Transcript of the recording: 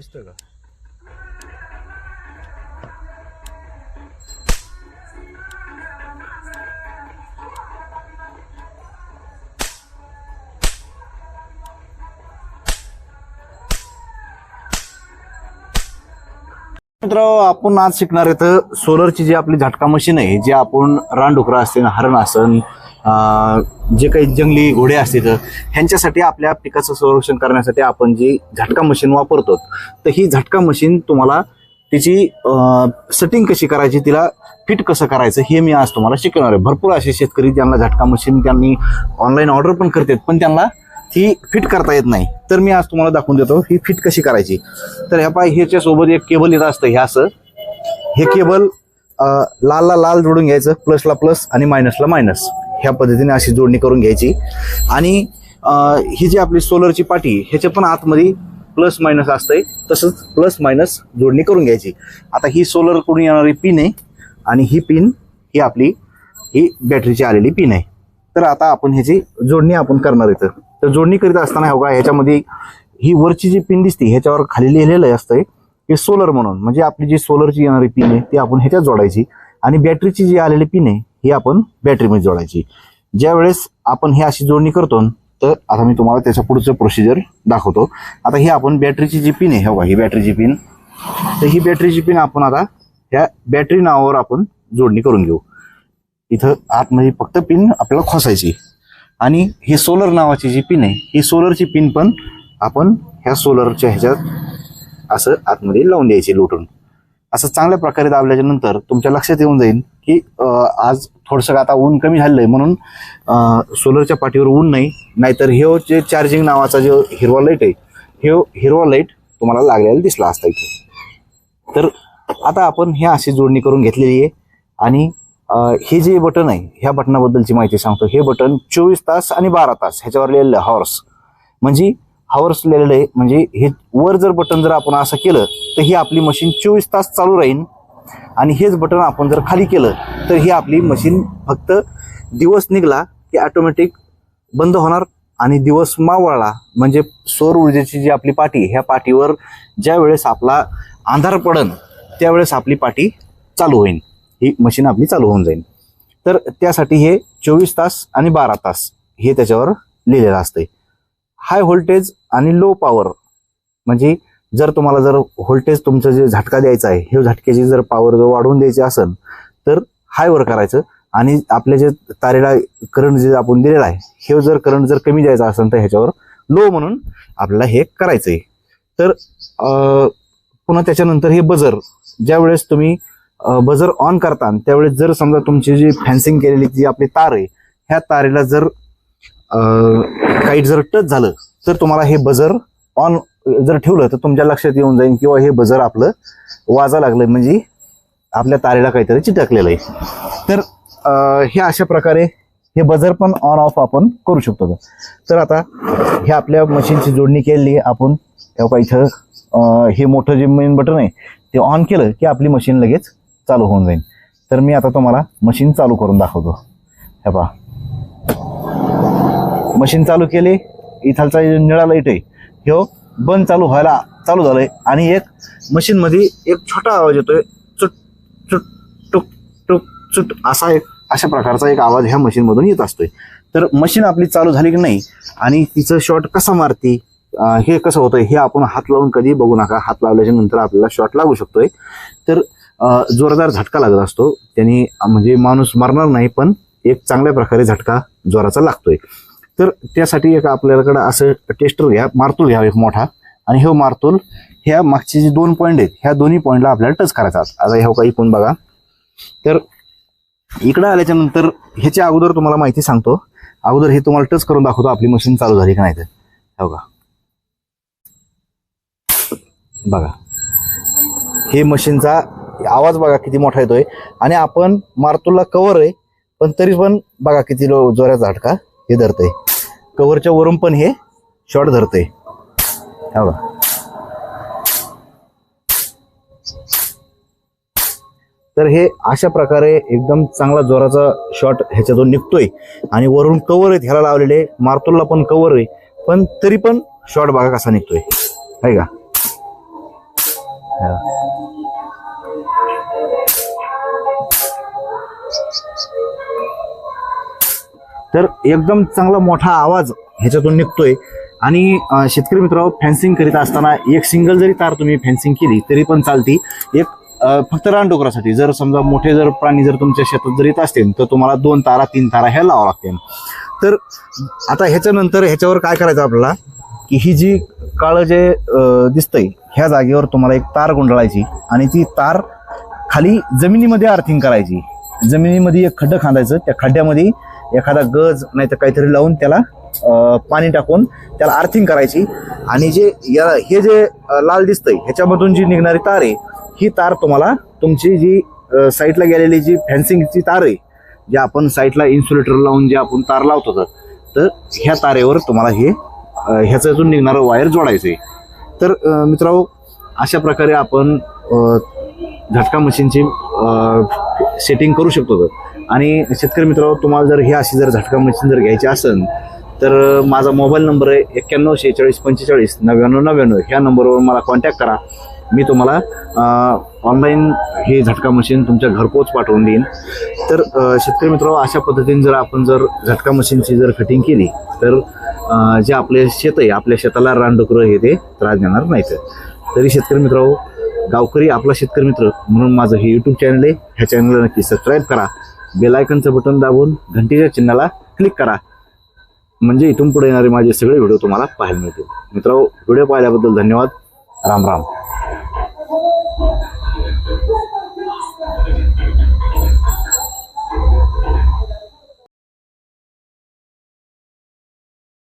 दिसतोय का? मित्र आपण आज शिकणार आहेत सोलरची जी आपली झटका मशीन आहे जी आपण रानडुकरं असेल हरण असन जे काही जंगली घोडे असतील ह्यांच्यासाठी आपल्या पिकाचं संरक्षण करण्यासाठी आपण जी झटका मशीन वापरतो तर ही झटका मशीन तुम्हाला तिची सेटिंग कशी करायची तिला फिट कसं करायचं हे मी आज तुम्हाला शिकवणार आहे. भरपूर असे शेतकरी त्यांना झटका मशीन त्यांनी ऑनलाईन ऑर्डर पण करतात पण त्यांना ती फिट करता येत नाही. तर मी आज तुम्हाला दाखवून देतो ही फिट कशी करायची. तर ह्या पाय ह्याच्यासोबत एक केबल येत असतं हे असं. हे केबल लालला लाल जोडून घ्यायचं प्लसला प्लस आणि मायनसला मायनस ह्या पद्धतीने अशी जोडणी करून घ्यायची. आणि ही जी आपली सोलरची पाटी ह्याच्या पण आतमध्ये प्लस मायनस असतंय. तसंच प्लस मायनस जोडणी करून घ्यायची. आता ही सोलरकडून येणारी पिन आहे आणि ही पिन ही आपली ही बॅटरीची आलेली पिन आहे. तर आता आपण ह्याची जोडणी आपण करणार इथं. तर जोडणी करीत असताना हो का ह्याच्यामध्ये ही वरची जी पिन दिसते ह्याच्यावर खाली लिहिलेलं असतंय हे सोलर म्हणून. म्हणजे आपली जी सोलरची येणारी पिन आहे ती आपण ह्याच्यात जोडायची. आणि बॅटरीची जी आलेली पिन आहे ही आपण बॅटरीमध्ये जोडायची. ज्या वेळेस आपण ही अशी जोडणी करतो तर आता मी तुम्हाला त्याच्या पुढचं प्रोसिजर दाखवतो. आता ही आपण बॅटरीची जी पिन आहे हो ही बॅटरीची पिन तर ही बॅटरीची पिन आपण आता ह्या बॅटरी नावावर आपण जोडणी करून घेऊ. इथं आतमध्ये फक्त पिन आपल्याला खोसायची. आणि ही सोलर नावाची जी पिन आहे ही सोलरची पिन पण आपण ह्या सोलरच्या ह्याच्यात असं आतमध्ये लावून द्यायची लोटून. असं चांगल्या प्रकारे दाबल्याच्या नंतर तुमच्या लक्षात येऊन जाईल की आज थोडंसं आता ऊन कमी झालेलं आहे म्हणून सोलरच्या पाठीवर ऊन नाही नाहीतर हे जे चार्जिंग नावाचा जो हिरवा लाइट आहे हे हिरवा लाइट तुम्हाला लागलेला दिसला असता इथे. तर आता आपण हे अशी जोडणी करून घेतलेली आहे आणि हे जे बटन आहे ह्या बटनाबद्दलची माहिती सांगतो. हे बटन चोवीस तास आणि बारा तास ह्याच्यावर लिहिलेलं हॉर्स म्हणजे हॉर्स लिहिलेलं आहे. म्हणजे हे वर जर बटन जर आपण असं केलं तर ही आपली मशीन चोवीस तास चालू राहील आणि हेच बटन आपण जर खाली केलं तर ही आपली मशीन फक्त दिवस निघला की ऑटोमॅटिक बंद होणार आणि दिवस मावळला. म्हणजे सौर ऊर्जेची जी आपली पाटी ह्या पाटीवर ज्या वेळेस आपला अंधार पडन त्यावेळेस आपली पाटी चालू होईल ही मशीन आपली चालू होऊन जाईल तर त्यासाठी हे चोवीस तास आणि बारा तास हे त्याच्यावर लिहिलेलं असतंय. हाय व्होल्टेज आणि लो पॉवर. म्हणजे जर तुम्हाला जर व्होल्टेज तुमचं जे झटका द्यायचा आहे हे झटक्याची जर पॉवर जर वाढवून द्यायची असेल तर हायवर करायचं. आणि आपल्या जे तारेला करंट जे आपण दिलेला आहे हे जर करंट जर कमी द्यायचा असेल तर ह्याच्यावर लो म्हणून आपल्याला हे करायचं आहे तर पुन्हा त्याच्यानंतर हे बजर ज्यावेळेस तुम्ही बजर ऑन करता त्यावेळेस जर समजा तुमची जी फॅन्सिंग केलेली जी आपली तार आहे ह्या तारेला जर काही जर टच झालं तर तुम्हाला हे बजर ऑन जर ठेवलं तर तुमच्या लक्षात येऊन जाईल किंवा हे बजर आपलं वाजा लागलं म्हणजे आपल्या तारेला काहीतरी चिटकलेलं आहे. तर हे अशा प्रकारे हे बजर पण ऑन ऑफ आपण करू शकतो. तर आता हे आपल्या मशीनची जोडणी केलेली आहे आपण तेव्हा इथं हे मोठं जे मेन बटन आहे ते ऑन केलं की आपली मशीन लगेच चालू होऊन जाईल. तर मी आता तुम्हाला मशीन चालू करून दाखवतो. हे पहा. मशीन चालू केली इथालचा निळा लाइट आहे ह्यो बंद चालू व्हायला चालू झालंय. आणि एक मशीनमध्ये एक छोटा आवाज येतोय चुट चुट टुक टुक चुट असा एक अशा प्रकारचा एक आवाज ह्या मशीनमधून येत असतोय. तर मशीन आपली चालू झाली की नाही आणि तिचं शॉट कसा मारती हे कसं होतंय हे आपण हात लावून कधी बघू नका. हात लावल्याच्या नंतर आपल्याला शॉट लागू शकतोय. तर जोरदार झटका लागत असतो. त्यांनी म्हणजे माणूस मरणार नाही पण एक चांगल्या प्रकारे झटका जोराचा लागतोय. तर त्यासाठी एक आपल्याकडं असं टेस्टर घ्या मारतूल घ्या एक मोठा. आणि हे मारतूल ह्या मागचे जे दोन पॉईंट आहेत ह्या दोन्ही पॉईंटला आपल्याला टच करायचा आता ह्या काही पण बघा. तर इकडं आल्याच्यानंतर ह्याच्या अगोदर तुम्हाला माहिती सांगतो. अगोदर हे तुम्हाला टच करून दाखवतो आपली मशीन चालू झाली का नाही तर. हो का? बघा. हे मशीनचा आवाज बघा किती मोठा येतोय. आणि आपण मारतूलला कव्हर आहे पण तरी पण बघा किती लो जोराचा झटका हे धरतंय. कव्हरच्या वरून पण हे शॉर्ट धरतंय. हा बघा. तर हे अशा प्रकारे एकदम चांगला जोराचा शॉट ह्याच्यातून निघतोय. आणि वरून कव्हर आहेत ह्याला लावलेले. मार्तुलला पण कव्हर आहे. पण तरी पण शॉट बघा कसा निघतोय. आहे का? हा. तर एकदम चांगला मोठा आवाज ह्याच्यातून निघतोय. आणि शेतकरी मित्र फॅन्सिंग करीत असताना एक सिंगल जरी तार तुम्ही फॅन्सिंग केली तरी पण चालती. एक फक्त रानडोकरासाठी जर समजा मोठे जर प्राणी जर तुमच्या शेतात जर येत असतील तर तुम्हाला दोन तारा तीन तारा ह्या लावा लागतील. तर आता ह्याच्यानंतर ह्याच्यावर काय करायचं आपल्याला? की ही जी काळं जे दिसतंय ह्या जागेवर तुम्हाला एक तार गुंडाळायची आणि ती तार खाली जमिनीमध्ये अर्थिंग करायची. जमिनीमध्ये एक खड्डं खांदायचं. त्या खड्ड्यामध्ये एखादा गज नाही तर काहीतरी लावून त्याला पाणी टाकून त्याला अर्थिंग करायची. आणि जे या हे जे लाल दिसतंय ह्याच्यामधून जी निघणारी तार आहे ही तार तुम्हाला तुमची जी साईटला गेलेली जी फॅन्सिंगची तार आहे जे आपण साईटला इन्सुलेटर लावून जे आपण तार लावतो तर तर ह्या तारेवर तुम्हाला हे ह्याच्यातून निघणारं वायर जोडायचं आहे तर मित्रांनो अशा प्रकारे आपण झटका मशीनची सेटिंग करू शकतो आणि शेतकरी मित्रांनो तुम्हाला जर ही अशी जर झटका मशीन जर घ्यायची असेल तर माझा मोबाईल नंबर आहे एक्क्याण्णव शेहेचाळीस पंचेचाळीस नव्याण्णव नव्याण्णव. ह्या नंबरवर मला कॉन्टॅक्ट करा. मी तुम्हाला ऑनलाईन हे झटका मशीन तुमच्या घरपोच पाठवून देईन. तर शेतकरी मित्रांनो अशा पद्धतीने जर आपण जर झटका मशीनची जर कटिंग केली तर जे आपले शेत आहे आपल्या शेताला रानडुकरं हे ते त्रास देणार नाहीत. तरी शेतकरी मित्रांनो गावकरी आपला शेतकरी मित्र म्हणून माझं हे युट्यूब चॅनल आहे. ह्या चॅनलला नक्की सबस्क्राईब करा. बेलायकनचं बटन दाबून घंटीच्या चिन्हाला क्लिक करा. म्हणजे इथून पुढे येणारे माझे सगळे व्हिडिओ तुम्हाला पाहायला मिळतील. मित्रांनो व्हिडिओ पाहिल्याबद्दल धन्यवाद. राम राम.